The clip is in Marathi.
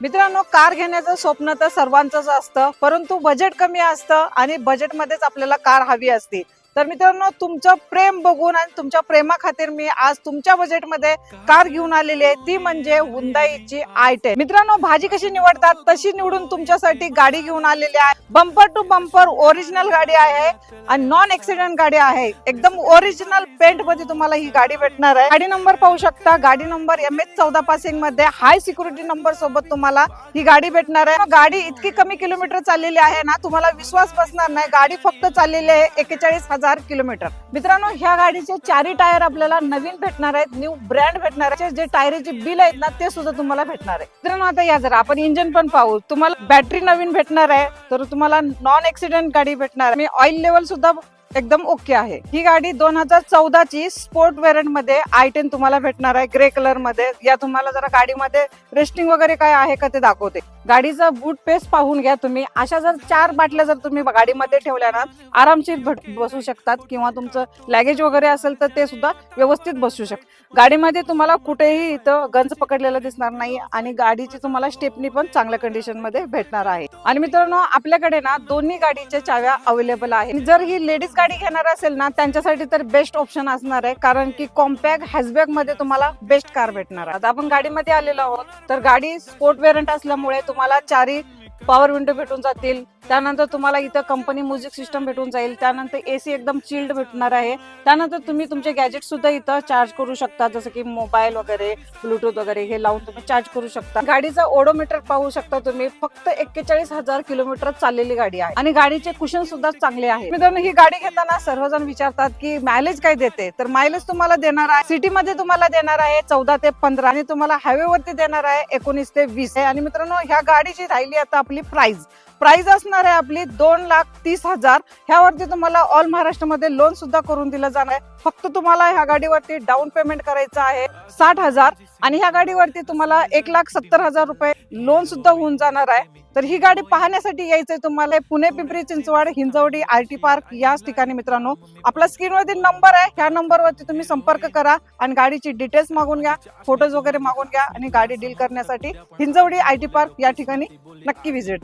मित्रांनो कार घेण्याचं स्वप्न तर सर्वांचंच असतं परंतु बजेट कमी असतं आणि बजेटमध्येच आपल्याला कार हवी असते. तर मित्रांनो तुमचं प्रेम बघून आणि तुमच्या प्रेमा खातीर मी आज तुमच्या बजेटमध्ये कार घेऊन आलेली आहे. ती म्हणजे हुंदाईची आय टेन मित्रांनो भाजी कशी निवडतात? तशी निवडून तुमच्यासाठी गाडी घेऊन आलेली आहे. बंपर टू बंपर ओरिजिनल गाडी आहे आणि नॉन ऍक्सिडेंट गाडी आहे. एकदम ओरिजिनल पेंटमध्ये तुम्हाला ही गाडी भेटणार आहे. गाडी नंबर पाहू शकता. गाडी नंबर एम एच चौदा पासिंगमध्ये हाय सिक्युरिटी नंबर सोबत तुम्हाला ही गाडी भेटणार आहे. गाडी इतकी कमी किलोमीटर चाललेली आहे ना तुम्हाला विश्वास बसणार नाही. गाडी फक्त चाललेली आहे एक्केचाळीस हजार किलोमीटर. मित्रांनो ह्या गाडीचे चारही टायर आपल्याला नवीन भेटणार आहेत न्यू ब्रँड भेटणार आहे जे टायरचे बिल आहेत ना ते सुद्धा तुम्हाला भेटणार आहे. मित्रांनो आता या जरा आपण इंजिन पण पाहू. तुम्हाला बॅटरी नवीन भेटणार आहे तर तुम्हाला नॉन ऍक्सिडेंट गाडी भेटणार आहे. ऑइल लेवल सुद्धा एकदम ओके आहे. ही गाडी दोन हजार चौदा ची स्पोर्ट वेरियंटमध्ये आय टेन तुम्हाला भेटणार आहे ग्रे कलरमध्ये या तुम्हाला जरा गाडीमध्ये रेस्टिंग वगैरे काय आहे का ते दाखवते. गाडीचा बूट पेस पाहून घ्या तुम्ही. अशा जर चार बाटल्या जर तुम्ही गाडीमध्ये ठेवल्या ना आरामशीर बसू शकतात किंवा तुमचं लॅगेज वगैरे असेल तर ते सुद्धा व्यवस्थित बसू शकतात गाडीमध्ये तुम्हाला कुठेही इथं गंज पकडलेलं दिसणार नाही आणि गाडीची तुम्हाला स्टेपनी पण चांगल्या कंडिशनमध्ये भेटणार आहे. आणि मित्रांनो आपल्याकडे ना दोन्ही गाडीच्या चाव्या अवेलेबल आहे जर ही लेडीज गाडी घेणार असेल ना त्यांच्यासाठी तर बेस्ट ऑप्शन असणार आहे. कारण की कॉम्पॅक्ट हॅशबॅगमध्ये तुम्हाला बेस्ट कार भेटणार आहे. आता आपण गाडीमध्ये आलेलो आहोत. तर गाडी स्पोर्ट वेरंट असल्यामुळे तुम्हाला चारी पॉवर विंडो भेटून जातील. त्यानंतर तुम्हाला इथं कंपनी म्युझिक सिस्टम भेटून जाईल. त्यानंतर एसी एकदम चिल्ड भेटणार आहे. त्यानंतर तुम्ही तुमचे गॅजेट सुद्धा इथं चार्ज करू शकता. जसं की मोबाईल वगैरे ब्लूटूथ वगैरे हे लावून तुम्ही चार्ज करू शकता. गाडीचा ओडोमीटर पाहू शकता तुम्ही. फक्त एक्केचाळीस हजार किलोमीटर चाललेली गाडी आहे. आणि गाडीचे कुशन सुद्धा चांगले आहे. मित्रांनो ही गाडी घेताना सर्वजण विचारतात की मायलेज काय देते? तर मायलेज तुम्हाला देणार आहे. सिटी मध्ये तुम्हाला देणार आहे चौदा ते पंधरा. आणि तुम्हाला हायवे वरती देणार आहे एकोणीस ते वीस. आहे आणि मित्रांनो ह्या गाडीची राहिली आता आपली प्राइस प्राइस असणार आहे आपली दोन लाख तीस हजार. ह्यावरती तुम्हाला ऑल महाराष्ट्रामध्ये लोन सुद्धा करून दिलं जाणार आहे. फक्त तुम्हाला ह्या गाडीवरती डाऊन पेमेंट करायचं आहे साठ हजार आणि ह्या गाडीवरती तुम्हाला एक लाख सत्तर हजार रुपये लोन सुद्धा होऊन जाणार आहे. तर ही गाडी पाहण्यासाठी यायचंय तुम्हाला Pune Pimpri Chinchwad Hinjewadi R T park. याच ठिकाणी मित्रांनो आपला स्क्रीनवरती नंबर आहे. ह्या नंबरवरती तुम्ही संपर्क करा आणि गाडीची डिटेल्स मागून घ्या फोटोज वगैरे मागून घ्या आणि गाडी डील करण्यासाठी हिंजवडी आय टी पार्क या ठिकाणी नक्की व्हिजिट